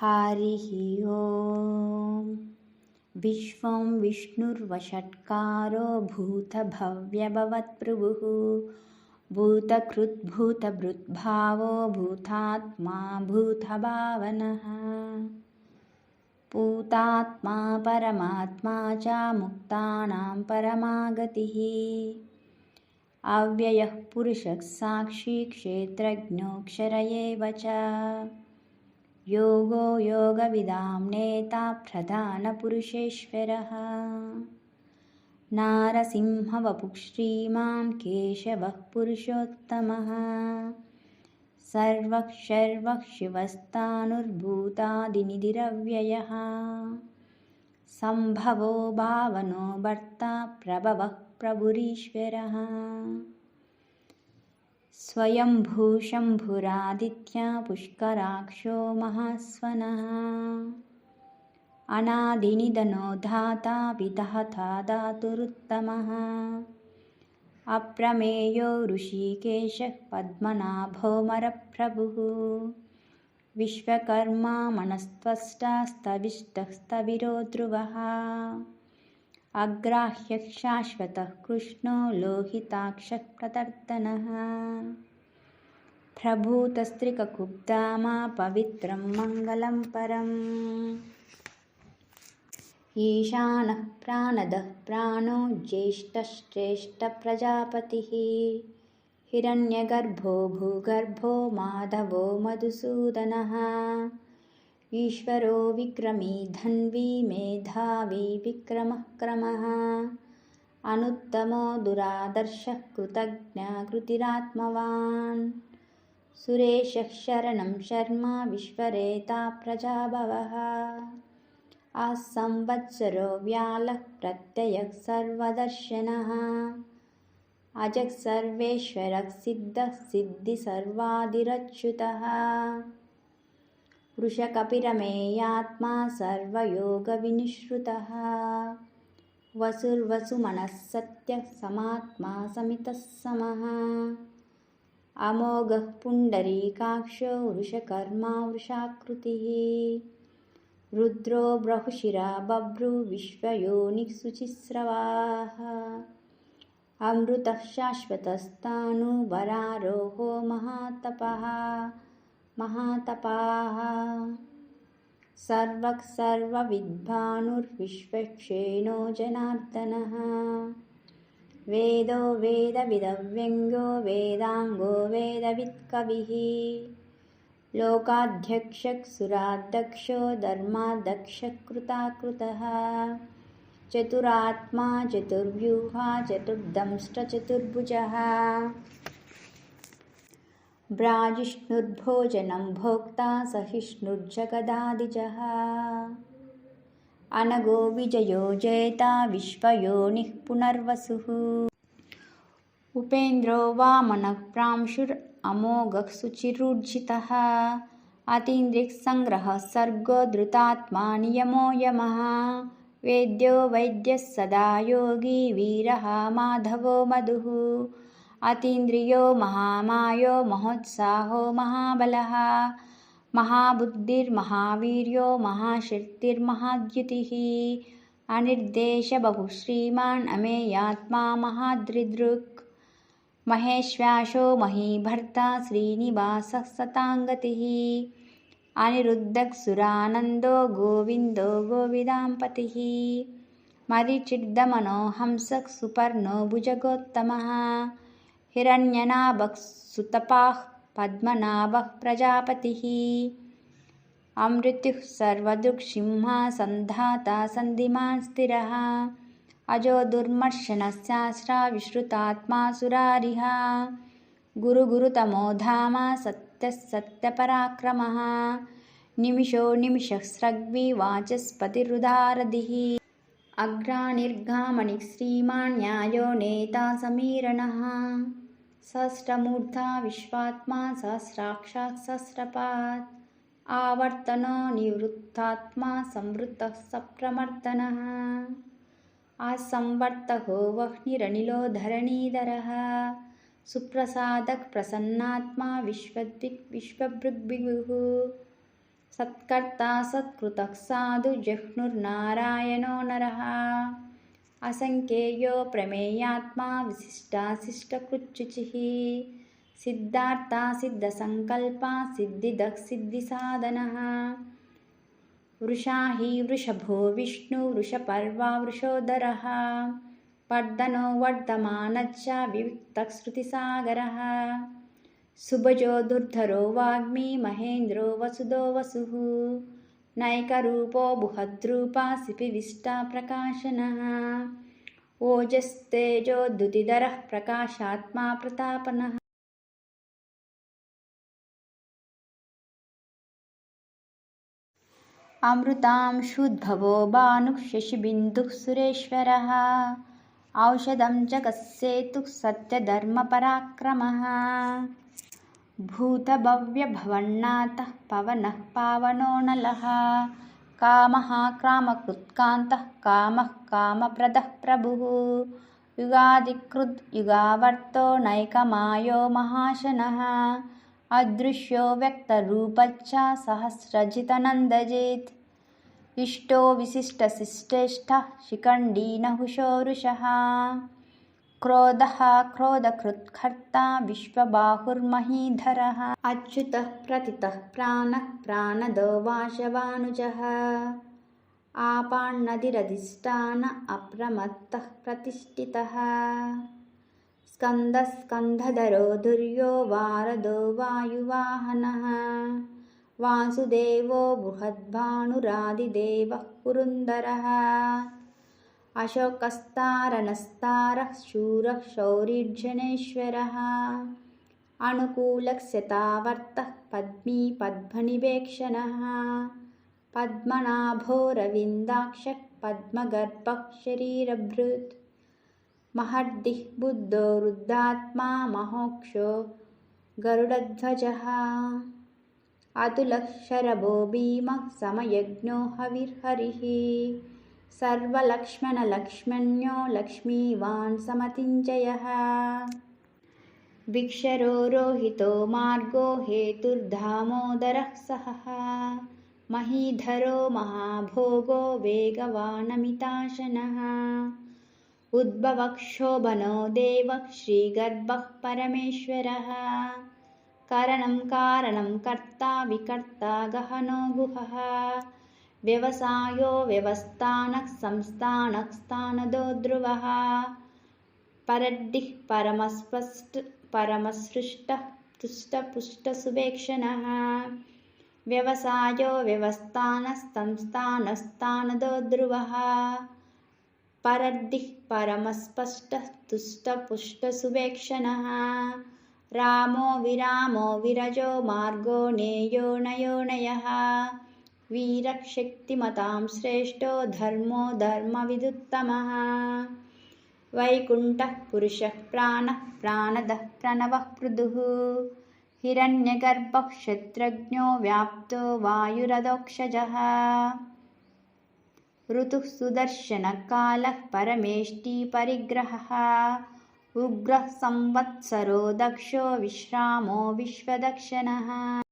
हरिः ॐ विश्वं विष्णुर्वषट्कारो भूतभव्यभवत्प्रभुः भूतकृद्भूतभृद्भावो भूतात्मा भूतभावनः। पूतात्मा परमात्मा च मुक्तानां परमागतिः। अव्ययः पुरुषः साक्षी क्षेत्रज्ञोऽक्षर एव च योगो योगविदां नेता प्रधानपुरुषेश्वरः। नारसिंहवपुः श्रीमान् केशवः पुरुषोत्तमः। सर्वः शर्वः शिवस्तानुर्भूतादिनिधिरव्ययः। सम्भवो भावनो भर्ता प्रभवः प्रभुरीश्वरः स्वयम्भूशम्भुरादित्या पुष्कराक्षो महास्वनः। अनादिनिधनो धाता विधाता धातुरुत्तमः। अप्रमेयो ऋषिकेशः पद्मनाभोमरप्रभुः विश्वकर्मा मनस्त्वष्टास्तविष्टस्तविरो ध्रुवः अग्राह्यः शाश्वतः कृष्णो लोहिताक्षः प्रतर्तनः प्रभूतस्त्रिककुब्धामा पवित्रं मङ्गलं परम्। ईशानः प्राणदः प्राणो ज्येष्ठश्रेष्ठप्रजापतिः। हिरण्यगर्भो भूगर्भो माधवो मधुसूदनः ईश्वरो विक्रमी धन्वी मेधावी विक्रमः क्रमः। अनुत्तमो दुरादर्शः कृतज्ञकृतिरात्मवान् सुरेशः शरणं शर्मा विश्वरेता प्रजाभवः। आसंवत्सरो व्यालः प्रत्ययः सर्वदर्शनः। अजः सर्वेश्वरः सिद्धः सिद्धिसर्वादिरच्युतः वृषकपिरमेयात्मा सर्वयोगविनिश्रुतः। वसुर्वसुमनः सत्यः समात्मा समितः समः। अमोघः पुण्डरीकाक्षो वृषकर्मा वृषाकृतिः। रुद्रो ब्रहुशिरा बभ्रु विश्वयोनिः शुचिस्रवाः अमृतः शाश्वतस्तानुवरारोहो महातपः महातपाः। सर्वः सर्वविद्भानुर्विश्वक्षेणो जनार्दनः। वेदो वेदविदव्यङ्गो वेदाङ्गो वेदवित्कविः। लोकाध्यक्षः सुराध्यक्षो धर्माध्यक्षः कृताकृतः चतुरात्मा चतुर्व्यूहा चतुर्दंष्टचतुर्भुजः भ्राजिष्णुर्भोजनं भोक्ता सहिष्णुर्जगदादिजः। अनगो विजयो जयता विश्वयोनिः पुनर्वसुः। उपेन्द्रो वामनः प्रांशुरमोघः शुचिरूर्जितः अतीन्द्रिः सङ्ग्रहः सर्गो धृतात्मा नियमो यमः। वेद्यो वैद्यः सदा योगी वीरः माधवो मधुः अतीन्द्रियो महामायो महोत्साहो महाबलः। महाबुद्धिर्महावीर्यो महाशक्तिर्महाद्युतिः। अनिर्देशबहुः श्रीमान् अमेयात्मा महादृदृक् महेश्वासो महीभर्ता श्रीनिवासः सताङ्गतिः। अनिरुद्धः सुरानन्दो गोविन्दो गोविदाम्पतिः। मरिचिद्दमनो हंसः सुपर्णो भुजगोत्तमः हिरण्यनाभः सुतपाः पद्मनाभः प्रजापतिः। अमृत्युः सर्वदृक्सिंहा सन्धाता सन्धिमान् स्थिरः। अजो दुर्मर्शनस्यास्रा विश्रुतात्मा सुरारिः। गुरुगुरुतमो धामा सत्यः सत्यपराक्रमः। निमिषो निमिषः स्रग्वी वाचस्पतिरुदारधिः अग्रानिर्गामणिः श्रीमान् न्यायो नेता समीरणः सहस्रमूर्धा विश्वात्मा सहस्राक्षात् सहस्रपात् आवर्तनो निवृत्तात्मा संवृत्तः सप्रमर्दनः। आसंवर्तको वह्निरनिलो धरणीधरः। सुप्रसादः प्रसन्नात्मा विश्वद्विक् विश्वभृग्विभुः सत्कर्ता सत्कृतः साधु जह्नुर्नारायणो नरः అసంఖ్యేయో ప్రమేయాత్మా విశిష్టాశిష్టకృచ్యుచి సిద్ధార్థ సిద్ధసంకల్ప సిద్ధిదక్ సిద్ధిసాధన వృషా హి వృషభో విష్ణు వృషపర్వా వృషోదర. పర్దనో వర్ధమానచ్చ వివిక్తశ్రుతిసాగర సుభజో దుర్ధరో వాగ్మి మహేంద్రో వసుదో వసు. నైకరూపో బృహద్రూపా సిపివిష్టా ప్రకాశన ఓజస్తేజో దుతిధర ప్రకాశాత్మా ప్రతాపన అమృతాంశుద్భవో భానుశశిబిందు సురేశ్వర ఔషధం జగస్సేతు సత్యధర్మ పరాక్రమ भूतभव्यभवन्नाथः पवनः पावनो नलः कामः कामकृत्कान्तः कामः कामप्रदः प्रभुः युगादिकृद् युगावर्तो नैकमायो महाशनः अदृश्यो व्यक्तरूपच्च सहस्रजितनन्दजेत् इष्टो विशिष्टशिष्टेष्ठः शिखण्डी नहुषो वृषः क्रोधः क्रोधकृत्कर्ता विश्वबाहुर्महीधरः। अच्युतः प्रतितः प्राणः प्राणदो वाशवानुजः आपान्नदिरधिष्ठान अप्रमत्तः प्रतिष्ठितः। स्कन्दस्कन्धधरो धुर्यो वारदो वायुवाहनः। वासुदेवो बृहद्भानुरादिदेवः पुरुन्दरः अशोकस्तारनस्तारः शूरः शौरिर्जनेश्वरः। अनुकूलक्ष्यतावर्तः पद्मी पद्मनिवेक्षणः। पद्मनाभोरविन्दाक्षः पद्मगर्भः शरीरभृत् महर्दिः बुद्धो रुद्धात्मा महोक्षो गरुडध्वजः। अतुलः शरभो भीमः समयज्ञो हविर्हरिः सर्वलक्ष्मणलक्ष्मण्यो लक्ष्मीवान् समतिञ्जयः। विक्षरो रोहितो मार्गो हेतुर्धामोदरः सहः। महीधरो महाभोगो वेगवानमिताशनः। उद्भवक्षोभनो देवः श्रीगर्भः परमेश्वरः। करणं कारणं कर्ता विकर्ता गहनो गुहः व्यवसायो व्यवस्थानः संस्थानः स्थानदो ध्रुवः परड्डिः परमस्पष्ट परमसृष्टः तुष्टपुष्टसुभेक्षणः व्यवसायो व्यवस्थानस्तंस्थानस्थानदो ध्रुवः परड्डिः परमस्पष्टः तुष्टपुष्टसुभेक्षणः रामो विरामो विरजो मार्गो नेयो नयोनयः वीरशक्तिमतां श्रेष्ठो धर्मो धर्मविदुत्तमः। वैकुण्ठः पुरुषः प्राणः प्राणदः प्रणवः पृदुः हिरण्यगर्भः क्षत्रज्ञो व्याप्तो वायुरदोक्षजः। ऋतुः सुदर्शनकालः परमेष्टिपरिग्रहः उग्रः संवत्सरो दक्षो विश्रामो विश्वदक्षिणः